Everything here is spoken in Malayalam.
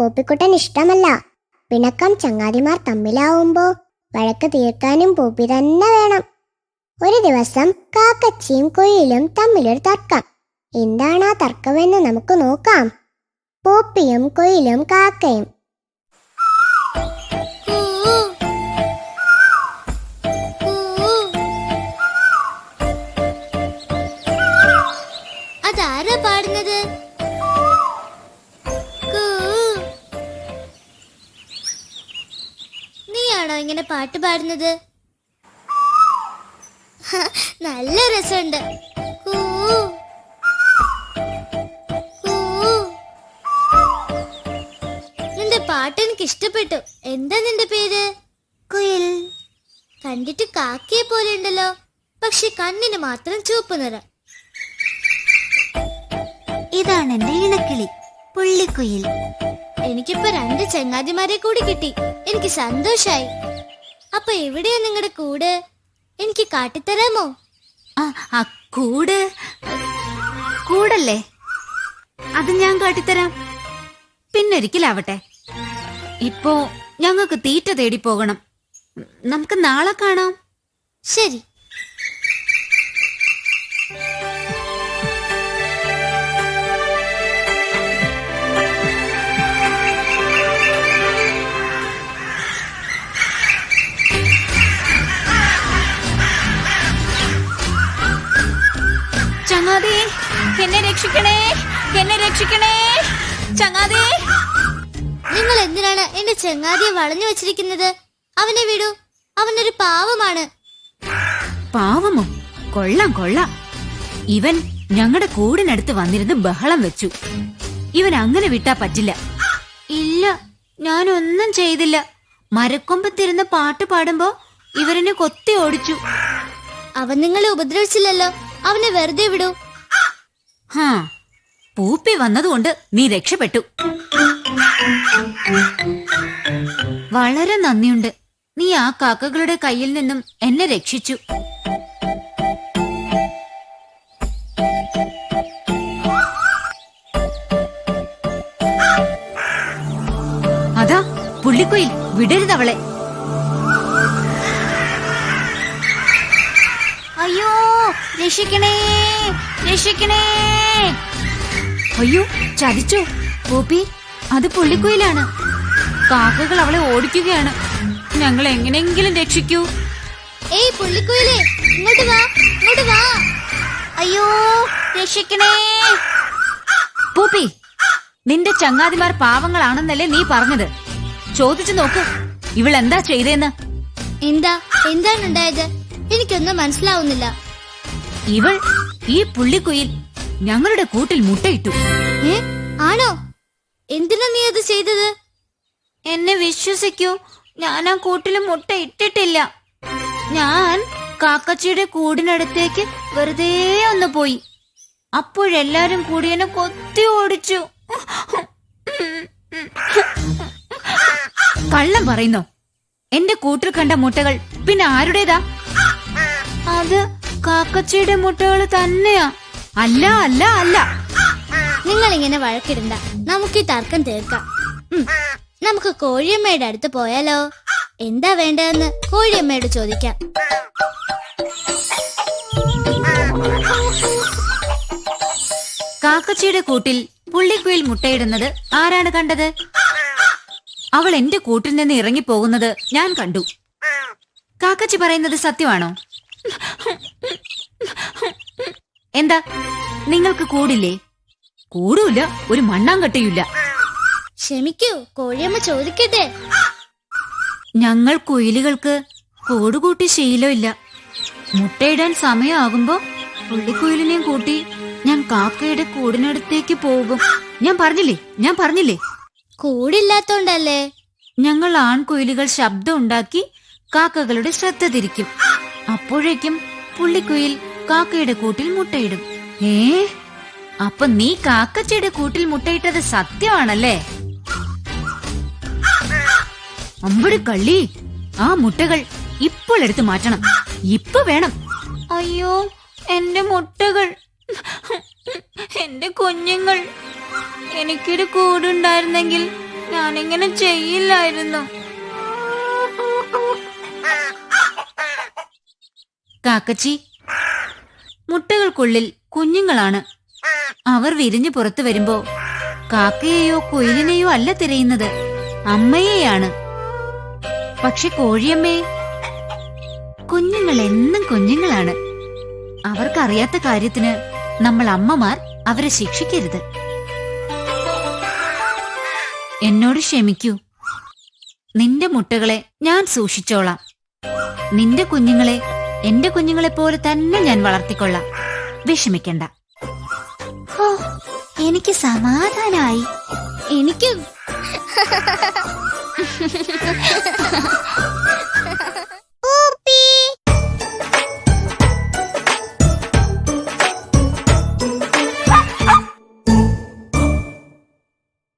പോപ്പിക്കുട്ടൻ ഇഷ്ടമല്ല. പിണക്കം ചങ്ങാതിമാർ തമ്മിലാവുമ്പോ വഴക്ക് തീർക്കാനും പോപ്പി തന്നെ വേണം. ഒരു ദിവസം കാക്കച്ചിയും കുയിലും തമ്മിലൊരു തർക്കം. എന്താണ് ആ തർക്കമെന്ന് നമുക്ക് നോക്കാം. പോപ്പിയും കുയിലും കാക്കയും. അതാരാ പാടുന്നത്? പാട്ട് പാടുന്നത്? നല്ല രസമുണ്ട്. നിന്റെ പാട്ട് എനിക്ക് ഇഷ്ടപ്പെട്ടു എന്താ നിന്റെ പേര്? കുയിൽ. കണ്ടിട്ട് കാക്കയെ പോലെ ഉണ്ടല്ലോ. പക്ഷെ കണ്ണിന് മാത്രം ചുവപ്പ് നിറം. ഇതാണ് എന്റെ ഇണക്കിളി പുള്ളിക്കുയിൽ. എനിക്കിപ്പോ രണ്ട് ചങ്ങാതിമാരെ കൂടി കിട്ടി. എനിക്ക് സന്തോഷായി. അപ്പൊ എവിടെയാ നിങ്ങളുടെ കൂട്? എനിക്ക് കാട്ടിത്തരാമോ? ആ കൂട്? കൂടല്ലേ? അത് ഞാൻ കാട്ടിത്തരാം. പിന്നൊരിക്കലാവട്ടെ. ഇപ്പോ ഞങ്ങൾക്ക് തീറ്റ തേടി പോകണം. നമുക്ക് നാളെ കാണാം. ശരി. ചങ്ങാതി എന്നെ രക്ഷിക്കണേ എന്നെ രക്ഷിക്കണേ. ചങ്ങാതി. നിങ്ങൾ എന്തിനാണ് എന്റെ ചങ്ങാതിയെ വളഞ്ഞു വെച്ചിരിക്കുന്നത്? അവനെ വിടൂ. അവനൊരു പാവമാണ്. പാവമോ? കൊള്ളാം കൊള്ളാം. ഇവൻ ഞങ്ങളുടെ കൂടിനടുത്ത് വന്നിരുന്ന് ബഹളം വെച്ചു. ഇവൻ അങ്ങനെ വിട്ടാ പറ്റില്ല. ഇല്ല ഞാൻ ഒന്നും ചെയ്തില്ല. മരക്കൊമ്പത്തിരുന്ന് പാട്ട് പാടുമ്പോ ഇവരെന്നെ കൊത്തി ഓടിച്ചു. അവൻ നിങ്ങളെ ഉപദ്രവിച്ചില്ലല്ലോ. അവനെ വെറുതെ വിടൂ. ഹാ പൂപ്പി വന്നതുകൊണ്ട് നീ രക്ഷപ്പെട്ടു. വളരെ നന്ദിയുണ്ട്. നീ ആ കാക്കകളുടെ കയ്യിൽ നിന്നും എന്നെ രക്ഷിച്ചു. അതാ പുള്ളിക്കുയിൽ വിടരുതവളെ അയ്യോ രക്ഷിക്കണേ രക്ഷിക്കണേ. അയ്യോ ചതിച്ചു. ഗോപി അത് പുള്ളിക്കുയിലാണ്. കാക്കകൾ അവളെ ഓടിക്കുകയാണ്. ഞങ്ങൾ എങ്ങനെയെങ്കിലും രക്ഷിക്കൂ. ഏയ് പുള്ളിക്കുയിലേ ഇങ്ങോട്ട് വാ ഇങ്ങോട്ട് വാ. അയ്യോ രക്ഷിക്കണേ. പൂപ്പി നിന്റെ ചങ്ങാതിമാർ പാവങ്ങളാണെന്നല്ലേ നീ പറഞ്ഞത്? ചോദിച്ചു നോക്ക് ഇവൾ എന്താ ചെയ്തേന്ന്? എന്താ എന്താണ് ഉണ്ടായത്? എനിക്കൊന്നും മനസ്സിലാവുന്നില്ല. ഇവൾ ഈ പുള്ളിക്കുയിൽ ഞങ്ങളുടെ കൂട്ടിൽ മുട്ടയിട്ടു. ഏ ആണോ? എന്തിനാ നീ അത് ചെയ്തത്? എന്നെ വിശ്വസിക്കൂ. ഞാൻ ആ കൂട്ടിൽ മുട്ട ഇട്ടിട്ടില്ല. ഞാൻ കാക്കച്ചിയുടെ കൂടിനടുത്തേക്ക് വെറുതെ ഒന്ന് പോയി. അപ്പോഴെല്ലാരും കൂടി എന്നെ കൊത്തി ഓടിച്ചു. കള്ളം പറയുന്നോ? എന്റെ കൂട്ടിൽ കണ്ട മുട്ടകൾ പിന്നെ ആരുടേതാ? അത് കാക്കച്ചിയുടെ മുട്ടകൾ തന്നെയാ. അല്ല അല്ല അല്ല. നിങ്ങൾ ഇങ്ങനെ വഴക്കിടണ്ട. നമുക്ക് ഈ തർക്കം തീർക്കാം. ഉം, നമുക്ക് കോഴിയമ്മയുടെ അടുത്ത് പോയാലോ? എന്താ വേണ്ടതെന്ന് കോഴിയമ്മയോട് ചോദിക്കാം. കാക്കച്ചിയുടെ കൂട്ടിൽ പുള്ളിക്കുയിൽ മുട്ടയിടുന്നത് ആരാണ് കണ്ടത്? അവൾ എന്റെ കൂട്ടിൽ നിന്ന് ഇറങ്ങിപ്പോകുന്നത് ഞാൻ കണ്ടു. കാക്കച്ചി പറയുന്നത് സത്യമാണോ? എന്താ? നിങ്ങൾക്ക് കൂടില്ലേ? കൂടൂല ഒരു മണ്ണാങ്കട്ടയില്ല ക്ഷമിക്കൂ കോഴിയമ്മ ചോദിക്കട്ടെ? ഞങ്ങൾ കുയിലുകൾക്ക് കൂടുകൂട്ടി ശീലമില്ല. മുട്ടയിടാൻ സമയമാകുമ്പോ പുള്ളിക്കുയിലിനെയും കൂട്ടി ഞാൻ കാക്കയുടെ കൂടിനടുത്തേക്ക് പോകും. ഞാൻ പറഞ്ഞില്ലേ? ഞാൻ പറഞ്ഞില്ലേ? കൂടില്ലാത്തോണ്ടല്ലേ? ഞങ്ങൾ ആൺകുയിലുകൾ ശബ്ദം ഉണ്ടാക്കി കാക്കകളുടെ ശ്രദ്ധ തിരിക്കും. അപ്പോഴേക്കും പുള്ളിക്കുയിൽ കാക്കയുടെ കൂട്ടിൽ മുട്ടയിടും. ഏ? അപ്പൊ നീ കാക്കച്ചയുടെ കൂട്ടിൽ മുട്ടയിട്ടത് സത്യമാണല്ലേ? അമ്പടി കള്ളി ആ മുട്ടകൾ ഇപ്പോൾ എടുത്തു മാറ്റണം. ഇപ്പൊ വേണം. അയ്യോ എന്റെ മുട്ടകൾ. എന്റെ കുഞ്ഞുങ്ങൾ. എനിക്കൊരു കൂടുണ്ടായിരുന്നെങ്കിൽ ഞാനിങ്ങനെ ചെയ്യില്ലായിരുന്നു. കാക്കച്ചി മുട്ടകൾക്കുള്ളിൽ കുഞ്ഞുങ്ങളാണ്. അവർ വിരിഞ്ഞു പുറത്തു വരുമ്പോ കാക്കയെയോ കുയിലിനെയോ അല്ല തിരയുന്നത്. അമ്മയെയാണ്. പക്ഷെ കോഴിയമ്മേ കുഞ്ഞുങ്ങൾ എന്നും കുഞ്ഞുങ്ങളാണ്. അവർക്കറിയാത്ത കാര്യത്തിന് നമ്മൾ അമ്മമാർ അവരെ ശിക്ഷിക്കരുത്. എന്നോട് ക്ഷമിക്കൂ. നിന്റെ മുട്ടകളെ ഞാൻ സൂക്ഷിച്ചോളാം. നിന്റെ കുഞ്ഞുങ്ങളെ എന്റെ കുഞ്ഞുങ്ങളെ പോലെ തന്നെ ഞാൻ വളർത്തിക്കൊള്ളാം. വിഷമിക്കണ്ട. ഓ എനിക്ക് സമാധാനായി. എനിക്കും.